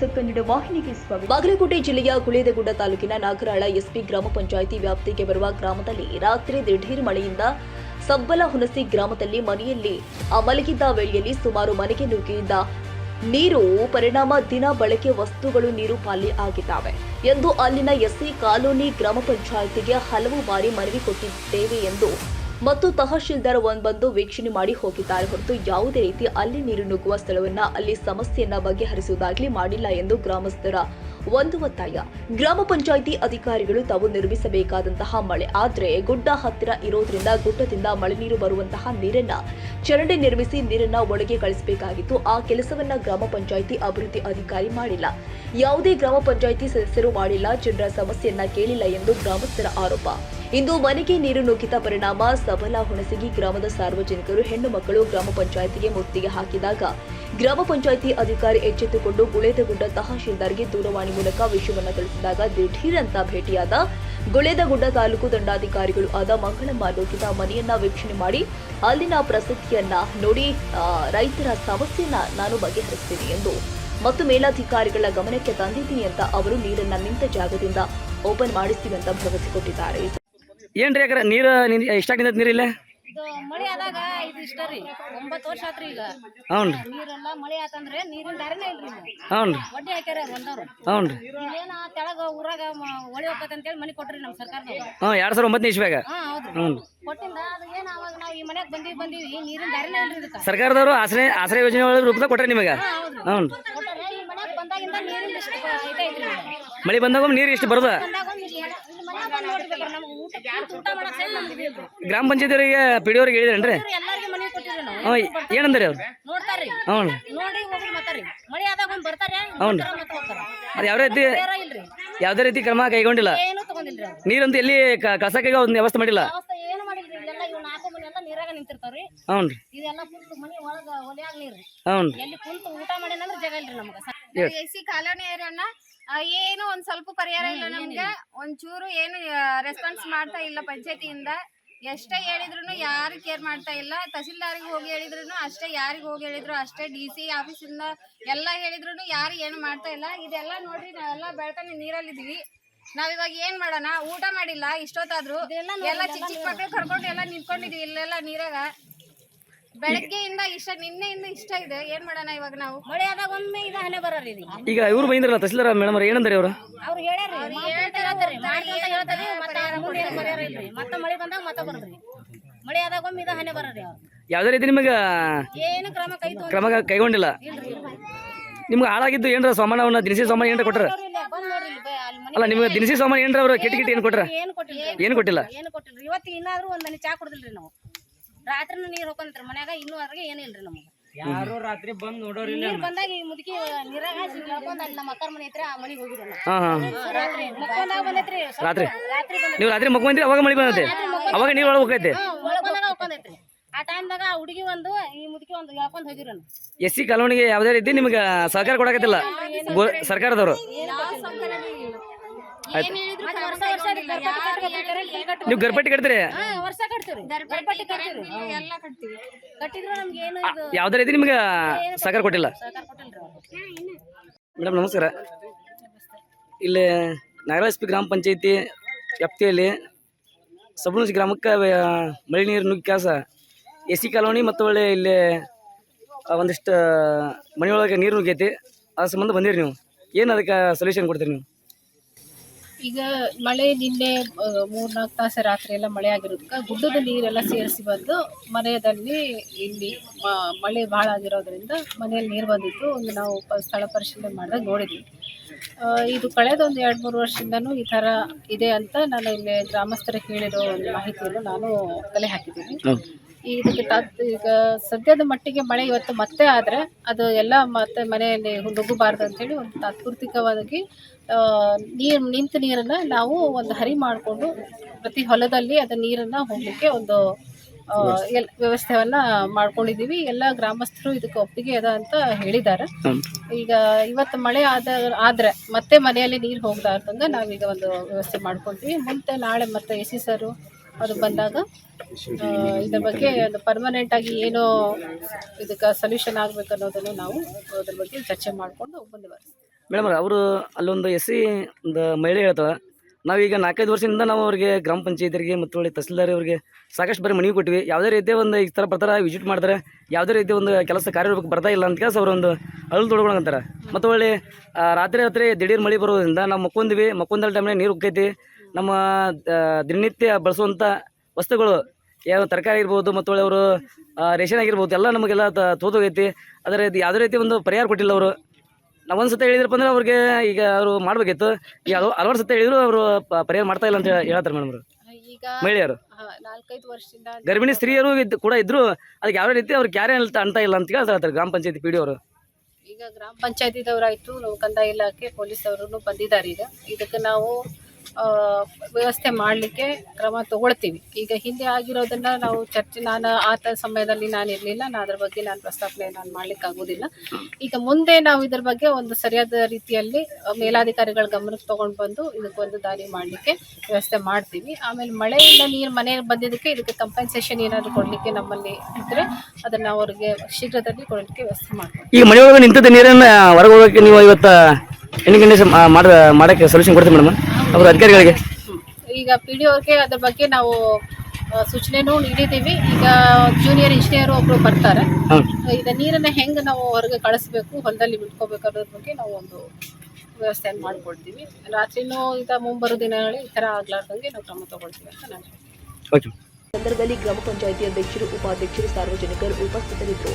News Kannada ವಾಹಿನಿಗೆ ಸ್ವಾಗತ. ಬಾಗಲಕೋಟೆ ಜಿಲ್ಲೆಯ ಕುಳೇದಗುಡ್ಡ ತಾಲೂಕಿನ ನಾಗರಾಳ ಎಸ್ಪಿ ಗ್ರಾಮ ಪಂಚಾಯಿತಿ ವ್ಯಾಪ್ತಿಗೆ ಬರುವ ಗ್ರಾಮದಲ್ಲಿ ರಾತ್ರಿ ದಿಢೀರ್ ಮಳೆಯಿಂದ ಸಬ್ಬಲ ಹುಣಸಿ ಗ್ರಾಮದಲ್ಲಿ ಮನೆಯಲ್ಲಿ ಮಲಗಿದ್ದ ವೇಳೆಯಲ್ಲಿ ಸುಮಾರು ಮನೆಗೆ ನುಗ್ಗಿದ್ದ ನೀರು, ಪರಿಣಾಮ, ದಿನ ಬಳಕೆ ವಸ್ತುಗಳು ನೀರು ಪಾಲಿ ಆಗಿದ್ದಾವೆ ಎಂದು ಅಲ್ಲಿನ ಎಸ್ಸಿ ಕಾಲೋನಿ ಗ್ರಾಮ ಪಂಚಾಯಿತಿಗೆ ಹಲವು ಬಾರಿ ಮನವಿ ಕೊಟ್ಟಿದ್ದೇವೆ ಎಂದು ಮತ್ತು ತಹಶೀಲ್ದಾರ್ ಒಂದ್ ಬಂದು ವೀಕ್ಷಣೆ ಮಾಡಿ ಹೋಗಿದ್ದಾರೆ ಹೊರತು ಯಾವುದೇ ರೀತಿ ಅಲ್ಲಿ ನೀರು ನುಗ್ಗುವ ಸ್ಥಳವನ್ನ ಅಲ್ಲಿ ಸಮಸ್ಯೆಯನ್ನ ಬಗೆಹರಿಸುವುದಾಗಲಿ ಮಾಡಿಲ್ಲ ಎಂದು ಗ್ರಾಮಸ್ಥರ ಒಂದು ಒತ್ತಾಯ. ಗ್ರಾಮ ಪಂಚಾಯಿತಿ ಅಧಿಕಾರಿಗಳು ತಾವು ನಿರ್ಮಿಸಬೇಕಾದಂತಹ ಮಳೆ. ಆದ್ರೆ ಗುಡ್ಡ ಹತ್ತಿರ ಇರೋದ್ರಿಂದ ಗುಡ್ಡದಿಂದ ಮಳೆ ನೀರು ಬರುವಂತಹ ನೀರನ್ನ ಚರಂಡಿ ನಿರ್ಮಿಸಿ ನೀರನ್ನ ಒಳಗೆ ಕಳಿಸಬೇಕಾಗಿತ್ತು. ಆ ಕೆಲಸವನ್ನ ಗ್ರಾಮ ಪಂಚಾಯಿತಿ ಅಭಿವೃದ್ಧಿ ಅಧಿಕಾರಿ ಮಾಡಿಲ್ಲ. ಯಾವುದೇ ಗ್ರಾಮ ಪಂಚಾಯಿತಿ ಸದಸ್ಯರು ಮಾಡಿಲ್ಲ. ಜನರ ಸಮಸ್ಯೆಯನ್ನ ಕೇಳಿಲ್ಲ ಎಂದು ಗ್ರಾಮಸ್ಥರ ಆರೋಪ. ಇಂದು ಮನೆಗೆ ನೀರು ನುಗ್ಗಿದ ಪರಿಣಾಮ ಸಬಲ ಹುಣಸಗಿ ಗ್ರಾಮದ ಸಾರ್ವಜನಿಕರು, ಹೆಣ್ಣು ಮಕ್ಕಳು ಗ್ರಾಮ ಪಂಚಾಯಿತಿಗೆ ಮುತ್ತಿಗೆ ಹಾಕಿದಾಗ ಗ್ರಾಮ ಪಂಚಾಯಿತಿ ಅಧಿಕಾರಿ ಎಚ್ಚೆತ್ತುಕೊಂಡು ಗುಳೇದಗುಡ್ಡ ತಹಶೀಲ್ದಾರ್ಗೆ ದೂರವಾಣಿ ಮೂಲಕ ವಿಷಯವನ್ನು ತಿಳಿಸಿದಾಗ ದಿಢೀರಂತ ಭೇಟಿಯಾದ ಗುಳೇದಗುಡ್ಡ ತಾಲೂಕು ದಂಡಾಧಿಕಾರಿಗಳು ಆದ ಮಂಗಳಮ್ಮ ಲೋಕಿತ ಮನೆಯನ್ನ ವೀಕ್ಷಣೆ ಮಾಡಿ, ಅಲ್ಲಿನ ಪ್ರಸಕ್ತಿಯನ್ನ ನೋಡಿ ರೈತರ ಸಮಸ್ಯೆಯನ್ನ ನಾನು ಬಗೆಹರಿಸ್ತೀನಿ ಎಂದು ಮತ್ತು ಮೇಲಾಧಿಕಾರಿಗಳ ಗಮನಕ್ಕೆ ತಂದಿದ್ದೀನಿ ಅಂತ ಅವರು ನೀರನ್ನ ನಿಂತ ಜಾಗದಿಂದ ಓಪನ್ ಮಾಡಿಸ್ತೀವಿ ಅಂತ ಭರವಸೆ ಕೊಟ್ಟಿದ್ದಾರೆ. ಏನ್ರಿ ಯಾಕ್ರ ನೀರು ಮಳೆ ಆದಾಗ ಇದು ಇಷ್ಟ ರೀ. ಒಂಬತ್ತು ವರ್ಷ ಆತ್ರಿ ಈಗ. ಹ್ಞೂ ರೀ ನೀರೆಲ್ಲ ಮಳೆ ಆತಂದ್ರೆ ನೀರಿನ ದಾರಿನೇ ಇಲ್ರಿ ಇಲ್ಲಿ. ಹ್ಞೂ ರೀ ಒಡ್ಡಿ ಹಾಕ್ಯಾರ ಒಂದವ್ರು ಹ್ಞೂ ರೀ ಇಲ್ಲೇನ ತೆಳಗ ಊರಾಗ ಮ- ಹೊಳಿ ಹೋಗತ್ತೆ ಅಂತೇಳಿ ಮನೆ ಕೊಟ್ರಿ ನಮ್ಮ ಸರ್ಕಾರದವ್ರು. ಹ್ಞೂ ಎರಡು ಸಾವಿರ ಒಂಬತ್ತನೇ ಇಸ್ವ್ಯಾಗ? ಹಾ ಹೌದ್ರಿ. ಹ್ಞೂ ಕೊಟ್ಟಿಂದ ಅದು ಏನ್ ಅವಾಗ ನಾವು ಈ ಮನೆಗೆ ಬಂದೀವಿ ಬಂದೀವಿ ನೀರಿನ ದಾರಿನೇ ಇಲ್ರಿ ಇದಕ್ಕ. ಸರ್ಕಾರದವರು ಆಶ್ರಯ ಆಶ್ರಯ ಯೋಜನೆ ಒಳಗೆ ರೂಪದಾಗ ಕೊಟ್ರೆ ನಿಮಗೆ? ಹಾ ಹೌದ್ರಿ. ಹ್ಞೂ ರೀ ಕೊಟ್ಟಾರ ಈ ಮನೆಗೆ ಬಂದಾಗಿಂದ ನೀರಿನ ಇಷ್ಟ ಐತೆ ಐತ್ರಿ ಮಳೆ ಬಂದಾಗ ನೀರು ಇಷ್ಟು ಬರೋದ? ಬಂದಾಗ ಒಂದು ಇಲ್ಲಿ ಮನ್ಯಾಗ ಬಂದು ನೋಡ್ಬೇಕ್ರಿ ಗ್ರಾಮ ಪಂಚಾಯತಿಯವರಿಗೆ ಪಿ ಡಿ ಅವ್ರಿಗೆ ಹೇಳಿದ್ರೇನ್ರಿ ಎಲ್ಲಾರ್ಗೂ ಮನೆ ಕೊಟ್ಟಿರಿ ನಾವು. ಹ್ಞೂ ಏನಂದ್ರಿ ಅವ್ರು? ನೋಡ್ತಾರ್ರಿ. ಹ್ಞೂ ನೋಡಿ ಹೋಗಿ ಮತ್ತಾರಿ. ಮಳೆ ಆದಾಗ ಒಂದ್ ಬರ್ತಾರೆ ಹೌನ್ರಿ. ಬರ್ತಾರ ಮತ್ತ್ ಹೋಗ್ತಾರ. ಅದು ಯಾವುದೇ ರೀತಿ ಬೇರೆ ಇಲ್ರಿ. ಯಾವುದೇ ರೀತಿ ಕ್ರಮ ಕೈಗೊಂಡಿಲ್ಲ? ಏನು ತಗೊಂಡಿಲ್ರಿ ಅವ್ರು. ನೀರಂತೂ ಎಲ್ಲಿ ಕಸಕಾಗ ಒಂದು ವ್ಯವಸ್ಥೆ ಮಾಡಿಲ್ಲ? ವ್ಯವಸ್ಥೆ ಏನು ಮಾಡಿಲ್ರಿ. ಇಲ್ಲೆಲ್ಲ ಇವ್ ನಾಲ್ಕು ಮನೆ ಎಲ್ಲ ನೀರಾಗ ನಿಂತಿರ್ತಾವ್ರಿ. ಹ್ಞೂ ರೀ ಇದೆಲ್ಲ ಕುಂತು ಮನಿ ಒಳಗ ಒಲ್ಯಾಗ ನೀರ್ರಿ. ಹ್ಞೂ ರೀ ಎಲ್ಲಿ ಕುಂತು ಊಟ ಮಾಡಿ ಜಾಗ ಇಲ್ರಿ ನಮಗ. ಎಸಿ. ಕಾಲೋನಿ ಏರಿಯನ್ನ ಏನು ಒಂದ್ ಸ್ವಲ್ಪ ಪರಿಹಾರ ಇಲ್ಲ ನಮ್ಗೆ. ಒಂಚೂರು ಏನು ರೆಸ್ಪಾನ್ಸ್ ಮಾಡ್ತಾ ಇಲ್ಲ ಪಂಚಾಯತಿಯಿಂದ ಎಷ್ಟೇ ಹೇಳಿದ್ರು ಯಾರು ಕೇರ್ ಮಾಡ್ತಾ ಇಲ್ಲ. ತಹಸೀಲ್ದಾರಿಗೆ ಹೋಗಿ ಹೇಳಿದ್ರು ಅಷ್ಟೇ ಯಾರಿಗೆ ಹೋಗಿ ಹೇಳಿದ್ರು ಅಷ್ಟೇ. ಡಿ ಸಿ ಆಫೀಸಿಂದ ಎಲ್ಲ ಹೇಳಿದ್ರು ಯಾರು ಏನು ಮಾಡ್ತಾ ಇಲ್ಲ. ಇದೆಲ್ಲ ನೋಡ್ರಿ ನಾವೆಲ್ಲ ಬೆಳ್ತಾನೆ ನೀರಲ್ಲಿದ್ದೀವಿ. ನಾವಿವಾಗ ಏನ್ ಮಾಡೋಣ? ಊಟ ಮಾಡಿಲ್ಲ ಇಷ್ಟೊತ್ತಾದ್ರು. ಎಲ್ಲ ಚಿಕ್ಕ ಚಿಕ್ಕ ಮಕ್ಳು ಕರ್ಕೊಂಡು ಎಲ್ಲ ನಿಂತ್ಕೊಂಡಿದೀವಿ ಇಲ್ಲೆಲ್ಲ ನೀರಾಗ. ಬೆಳಗ್ಗೆಯಿಂದ ಇಷ್ಟ ನಿನ್ನೆಯಿಂದ ಇಷ್ಟ ಇದೆ. ಏನ್ ಮಾಡೋಣ ಇವಾಗ ನಾವು? ಮಳೆ ಆದಾಗ ಒಮ್ಮೆ ಇದ ಹನೆ ಬರೋರಿ ಇದು ಈಗ ಇವ್ರು ಬಂದಿರಲ್ಲ ತಹಸೀಲ್ದಾರ ಮೇಡಮ್ ಅವ್ರು ಏನಂದ್ರಿ ಅವರು ಅವ್ರು ಹೇಳ್ಯಾರ ಮಾಡ್ಕೊಂತ ಹೇಳ್ತಾರಿ ಮಾಡ್ಕೊಂತ ಹೇಳ್ತಾರಿ ಮತ್ತೆ ಮುಂದೆ ಏನು ಇಲ್ರಿ ಮತ್ತೆ ಮಳೆ ಬಂದಾಗ ಮತ್ತೆ ಬರೋದ್ರಿ. ಮಳೆ ಆದಾಗ ಒಮ್ಮೆ ಇದ ಹನೆ ಬರೋರಿ ಅವ್ರು. ಯಾವುದೇ ರೀತಿ ನಿಮಗೆ ಏನು ಕ್ರಮ ಕೈ ತಗೊಂಡ್ ಕ್ರಮ ಕೈಗೊಂಡಿಲ್ಲ? ಇಲ್ರಿ. ನಿಮ್ಗೆ ಹಾಳಾಗಿದ್ದು ಏನ್ರ ಸಾಮಾನವನ್ನ ದಿನಸಿ ಸಾಮಾನು ಏನ್ರ ಕೊಟ್ರ? ಇಲ್ಲ, ಬಂದ್ ನೋಡ್ರಿ ಇಲ್ಲಿ ಬ- ಅಲ್ಲಿ ಮನೆ ಅಲ್ಲ ನಿಮ್ಗೆ ದಿನಸಿ ಸಾಮಾನು ಏನ್ರ ಅವ್ರ ಕಿಟ್ ಕಿಟ್ ಏನು ಕೊಟ್ರ? ಏನ್ ಕೊಟ್ಟಿಲ್ಲ ಏನು ಕೊಟ್ಟಿಲ್ಲ? ಏನು ಕೊಟ್ಟಿಲ್ರಿ ಇವತ್ತು ಇನ್ನಾದ್ರೂ ಒಂದ್ ಮನೆ ಚಾ ಕುಡ್ದಿಲ್ರಿ ನಾವು. ರಾತ್ರಿನೂ ನೀರ್ ಹೋಗ್ಕೊಂತ್ರಿ ಮನ್ಯಾಗ ಇನ್ನು ಅದ್ರಾಗ ಏನಿಲ್ರಿ ನಮಗೆ? ಯಾರು ರಾತ್ರಿ ಬಂದ್ ನೋಡೋರಿ ನೀರ್ ಬಂದಾಗ ಈ ಮುದುಕಿ ನೀರಾಗ ಹಾಸಿ ಅಲ್ಲಿ ನಮ್ಮ ಅಕ್ಕರ ಮನೆ ಐತ್ರಿ ಆ ಮನೆಗೆ ಹೋಗಿರಿ ಹಾ ರಾತ್ರಿ ಮುಕ್ಕೊಂದಾಗ ಬಂದೈತ್ರಿ ಸ್ವಲ್ಪ ರಾತ್ರಿ? ರಾತ್ರಿ ಬಂದೈತ್ರಿ. ನೀವು ರಾತ್ರಿ ಮಕ್ಕೊಂದ್ರಿ ಅವಾಗ ಮಳೆ ಬಂದೈತೆ. ಅವಾಗ ನೀರು ಒಳಗೆ ಹೋಗೈತೆ ಹಾ, ಒಳಗ್ ಬಂದಾಗ ಹೋಗ್ಕೊಂಡೈತ್ರಿ ಆ ಟೈಮ್ದಾಗ ಆ ಹುಡುಗಿ ಒಂದು ಈ ಮುದುಕಿ ಒಂದು ಹೇಳ್ಕೊಂಡ್ ಹೋಗಿರಿ ಎಸ್ ಸಿ ಕಾಲೋನಿಗೆ ಯಾವುದೇ ರೀತಿ ನಿಮ್ಗೆ ಸಹಕಾರ ಕೊಡಕತ್ತಿಲ್ಲ. ಗೋ- ಸರ್ಕಾರದವರು. ಕಟ್ಬೇಕು. ನೀವು ಗರ್ಭಟ್ಟಿ ಕಟ್ತೀರಿ? ಯಾವ್ದಾರ ವರ್ಷ ಕಟ್ತೀವ್ರಿ ಗರ್ಭಪಟ್ಟಿ ಕಟ್ತೀವ್ರಿ ಎಲ್ಲ ಕಟ್ತೀವಿ. ಕಟ್ಟಿದ್ರೆ ನಮ್ಗೆ ಏನು ಇದು ಯಾವುದೇ ರೀತಿ ನಿಮ್ಗೆ ಸಹಕಾರ ಕೊಟ್ಟಿಲ್ಲ. ಮೇಡಮ್ ನಮಸ್ಕಾರ. ಇಲ್ಲಿ ನಾಗರಾಜ್ ಎಸ್ ಪಿ ಗ್ರಾಮ ಪಂಚಾಯತಿ ವ್ಯಾಪ್ತಿಯಲ್ಲಿ ಸಬಣೂಜ್ ಗ್ರಾಮಕ್ಕೆ ಮಳೆ ನೀರು ನುಗ್ಗಿ ಕೆಲಸ ಎ ಸಿ ಕಾಲೋನಿ ಮತ್ತು ಒಳ್ಳೆ ಇಲ್ಲಿ ಒಂದಿಷ್ಟು ಮನೆಯೊಳಗೆ ನೀರು ನುಗ್ಗೈತಿ. ಆ ಸಂಬಂಧ ಬಂದಿರಿ ನೀವು. ಏನು ಅದಕ್ಕೆ ಸೊಲ್ಯೂಷನ್ ಕೊಡ್ತೀರಿ ನೀವು? ಈಗ ಮಳೆ ನಿನ್ನೆ ಮೂರ್ನಾಲ್ಕು ತಾಸು ರಾತ್ರಿ ಎಲ್ಲ ಮಳೆ ಆಗಿರೋದಕ್ಕೆ ಗುಡ್ಡದ ನೀರೆಲ್ಲ ಸೇರಿಸಿ ಬಂದು ಮನೆಯಲ್ಲಿ ಇಲ್ಲಿ ಮಳೆ ಭಾಳ ಆಗಿರೋದ್ರಿಂದ ಮನೆಯಲ್ಲಿ ನೀರು ಬಂದಿತ್ತು. ಒಂದು ನಾವು ಸ್ಥಳ ಪರಿಶೀಲನೆ ಮಾಡಿದಾಗ ನೋಡಿದ್ವಿ. ಇದು ಕಳೆದ ಒಂದು ಎರಡು, ಮೂರು ವರ್ಷದಿಂದನೂ ಈ ಥರ ಇದೆ ಅಂತ ನಾನು ಇಲ್ಲಿ ಗ್ರಾಮಸ್ಥರಿಗೆ ಹೇಳಿರೋ ಒಂದು ಮಾಹಿತಿಯನ್ನು ನಾನು ಕಲೆ ಹಾಕಿದ್ದೀನಿ. ಇದಕ್ಕೆ ತತ್ ಈಗ ಸದ್ಯದ ಮಟ್ಟಿಗೆ ಮಳೆ ಇವತ್ತು ಮತ್ತೆ ಆದರೆ ಅದು ಎಲ್ಲ ಮತ್ತೆ ಮನೆಯಲ್ಲಿ ನುಗ್ಗಬಾರ್ದು ಅಂತೇಳಿ ಒಂದು ತಾತ್ಪೂರ್ತಿಕವಾಗಿ ನೀರು ನಿಂತ ನೀರನ್ನು ನಾವು ಒಂದು ಹರಿ ಮಾಡಿಕೊಂಡು ಪ್ರತಿ ಹೊಲದಲ್ಲಿ ಅದು ನೀರನ್ನು ಹೋಗಲಿಕ್ಕೆ ಒಂದು ಎಲ್ ವ್ಯವಸ್ಥೆಯನ್ನು ಮಾಡ್ಕೊಂಡಿದ್ದೀವಿ. ಎಲ್ಲ ಗ್ರಾಮಸ್ಥರು ಇದಕ್ಕೆ ಒಪ್ಪಿಗೆ ಅದ ಅಂತ ಹೇಳಿದ್ದಾರೆ. ಈಗ ಇವತ್ತು ಮಳೆ ಆದ ಆದರೆ ಮತ್ತೆ ಮನೆಯಲ್ಲಿ ನೀರು ಹೋಗಲಾರ್ದಂಗೆ ನಾವೀಗ ಒಂದು ವ್ಯವಸ್ಥೆ ಮಾಡ್ಕೊಂಡ್ವಿ ಮುಂದೆ ನಾಳೆ ಮತ್ತೆ ಎ ಸಿ ಸರು ಅದು ಬಂದಾಗ ಇದ್ರ ಬಗ್ಗೆ ಒಂದು ಪರ್ಮನೆಂಟ್ ಆಗಿ ಏನು ಇದಕ್ಕೆ ಸೊಲ್ಯೂಷನ್ ಆಗ್ಬೇಕು ಅನ್ನೋದನ್ನು ನಾವು ಅದ್ರ ಬಗ್ಗೆ ಚರ್ಚೆ ಮಾಡಿಕೊಂಡು ಮುಂದೆ ಬರ್ತೀವಿ ಮೇಡಮ್ ಅವರು ಅಲ್ಲೊಂದು ಎಸ್ ಸಿ ಒಂದು ಮಹಿಳೆ ಹೇಳ್ತಾಳೆ, ನಾವೀಗ ನಾಲ್ಕೈದು ವರ್ಷದಿಂದ ನಾವು ಅವ್ರಿಗೆ ಗ್ರಾಮ ಪಂಚಾಯಿತರಿಗೆ ಮತ್ತು ಒಳ್ಳೆ ತಹಸೀಲ್ದಾರ್ ಅವರಿಗೆ ಸಾಕಷ್ಟು ಬರೀ ಮನವಿ ಕೊಟ್ಟಿವಿ. ಯಾವುದೇ ರೀತಿಯ ಒಂದು ಈ ಥರ ಬರ್ತಾರೆ ವಿಸಿಟ್ ಮಾಡ್ತಾರೆ, ಯಾವುದೇ ರೀತಿಯ ಒಂದು ಕೆಲಸ ಕಾರ್ಯರೂಪಕ್ಕೆ ಬರ್ತಾ ಇಲ್ಲ ಅಂತ ಕೆಲಸ ಅವರೊಂದು ಅಳಲು ತೊಡ್ಕೊಳಂತಾರೆ ಮತ್ತು ಒಳ್ಳೆ ರಾತ್ರಿ ರಾತ್ರಿ ದಿಢೀರ್ ಮಳೆ ಬರೋದ್ರಿಂದ ನಾವು ಮಕ್ಕೊಂದ್ವಿ, ಮಕ್ಕೊಂದಲ್ಲಿ ಟೈಮ್ನಾಗ ನೀರು ಉಕ್ಕೈತಿ ನಮ್ಮ ದಿನನಿತ್ಯ ಬಳಸುವಂಥ ವಸ್ತುಗಳು ಯಾವ ತರಕಾರಿ ಇರ್ಬೋದು ಮತ್ತು ಒಳ್ಳೆ ಅವರು ರೇಷನ್ ಆಗಿರ್ಬೋದು ಎಲ್ಲ ನಮಗೆಲ್ಲ ತೋದೋಗೈತಿ. ಅದರ ಇದು ಯಾವುದೇ ರೀತಿ ಒಂದು ಪರಿಹಾರ ಕೊಟ್ಟಿಲ್ಲ ಅವರು. ನಾವು ಒಂದು ಸತಿ ಹೇಳಿದ್ರಪ್ಪ ಅಂದ್ರೆ ಅವ್ರಿಗೆ ಈಗ ಅವರು ಮಾಡಬೇಕಿತ್ತು. ಈಗ ಹಲವು ಹಲವಾರು ಸತಿ ಹೇಳಿದ್ರು ಅವರು ಪರಿಹಾರ ಮಾಡ್ತಾ ಇಲ್ಲ ಅಂತ ಹೇಳಿ- ಹೇಳ್ತಾರೆ ಮೇಡಮ್ ಅವರು. ಮಹಿಳೆಯರು. ವರ್ಷದಿಂದ ಗರ್ಭಿಣಿ ಸ್ತ್ರೀಯರು ಇದ್ದು ಕೂಡ ಇದ್ರು ಅದಕ್ಕೆ ಯಾವ ರೀತಿ ಅವ್ರಿಗೆ ಕ್ಯಾರೆ ಅಂತ ಅಂತ ಇಲ್ಲ ಅಂತ ಹೇಳ್ತಾರೆ ಗ್ರಾಮ ಪಂಚಾಯತಿ ಪಿ ಡಿ ಅವರು. ಈಗ ಗ್ರಾಮ ಪಂಚಾಯತಿದವರಾಯ್ತು ನಾವು ಕಂದಾಯ ಇಲಾಖೆ ಪೊಲೀಸ್ ಅವರು ಬಂದಿದ್ದಾರೆ ಈಗ. ಇದಕ್ಕೆ ನಾವು ವ್ಯವಸ್ಥೆ ಮಾಡಲಿಕ್ಕೆ ಕ್ರಮ ತಗೊಳ್ತೀವಿ. ಈಗ ಹಿಂದೆ ಆಗಿರೋದನ್ನ ನಾವು ಚರ್ಚೆ, ನಾನು ಆತ ಸಮಯದಲ್ಲಿ ನಾನು ಇರಲಿಲ್ಲ. ನಾನು ಅದ್ರ ಬಗ್ಗೆ ನಾನು ಪ್ರಸ್ತಾಪನೆ ನಾನು ಮಾಡ್ಲಿಕ್ಕೆ ಆಗೋದಿಲ್ಲ. ಈಗ ಮುಂದೆ ನಾವು ಇದ್ರ ಬಗ್ಗೆ ಒಂದು ಸರಿಯಾದ ರೀತಿಯಲ್ಲಿ ಮೇಲಾಧಿಕಾರಿಗಳ ಗಮನಕ್ಕೆ ತಗೊಂಡು ಬಂದು ಇದಕ್ಕೊಂದು ದಾರಿ ಮಾಡಲಿಕ್ಕೆ ವ್ಯವಸ್ಥೆ ಮಾಡ್ತೀವಿ. ಆಮೇಲೆ ಮಳೆಯಿಂದ ನೀರು ಮನೆಗೆ ಬಂದಿದ್ದಕ್ಕೆ ಇದಕ್ಕೆ ಕಂಪೆನ್ಸೇಷನ್ ಏನಾದರೂ ಕೊಡಲಿಕ್ಕೆ ನಮ್ಮಲ್ಲಿ ಇದ್ದರೆ ಅದನ್ನು ಅವ್ರಿಗೆ ಶೀಘ್ರದಲ್ಲಿ ಕೊಡಲಿಕ್ಕೆ ವ್ಯವಸ್ಥೆ ಮಾಡ್ತೀವಿ. ಈ ಮನೆಯೊಳಗೆ ನಿಂತಿದ್ದ ನೀರನ್ನ ಹೊರಗೆ ಹೋಗೋಕೆ ನೀವು ಇವತ್ತು ಎಣ್ಣೆ ಗಂಟೆ ಮಾಡೋಕ್ಕೆ ಸೊಲ್ಯೂಷನ್ ಕೊಡ್ತೀವಿ ಮೇಡಮ್ ಅವರು ಅಧಿಕಾರಿಗಳಿಗೆ? ಈಗ ಪಿ ಡಿ ಅವ್ರಿಗೆ ಅದ್ರ ಬಗ್ಗೆ ನಾವು ಸೂಚನೆನೂ ನೀಡಿದ್ದೀವಿ. ಈಗ ಜೂನಿಯರ್ ಇಂಜಿನಿಯರ್ ಒಬ್ರು ಬರ್ತಾರೆ. ಈಗ ನೀರನ್ನ ಹೆಂಗ್ ನಾವು ಹೊರಗೆ ಕಳಿಸ್ಬೇಕು ಹೊಲದಲ್ಲಿ ಬಿಟ್ಕೋಬೇಕು ಅನ್ನೋದ್ರ ಬಗ್ಗೆ ನಾವು ಒಂದು ವ್ಯವಸ್ಥೆಯನ್ನು ಮಾಡ್ಕೊಳ್ತೀವಿ ರಾತ್ರಿನೂ ಈಗ ಮುಂಬರೋ ದಿನಗಳಲ್ಲಿ ಈ ತರ ಆಗ್ಲಾರ್ದಂಗೆ ನಾವು ಕ್ರಮ ತಗೊಳ್ತೀವಿ ಅಂತ ನಾನು ಸಂದರ್ಭದಲ್ಲಿ ಗ್ರಾಮ ಪಂಚಾಯಿತಿ ಅಧ್ಯಕ್ಷರು ಉಪಾಧ್ಯಕ್ಷರು ಸಾರ್ವಜನಿಕರು ಉಪಸ್ಥಿತರಿದ್ದರು.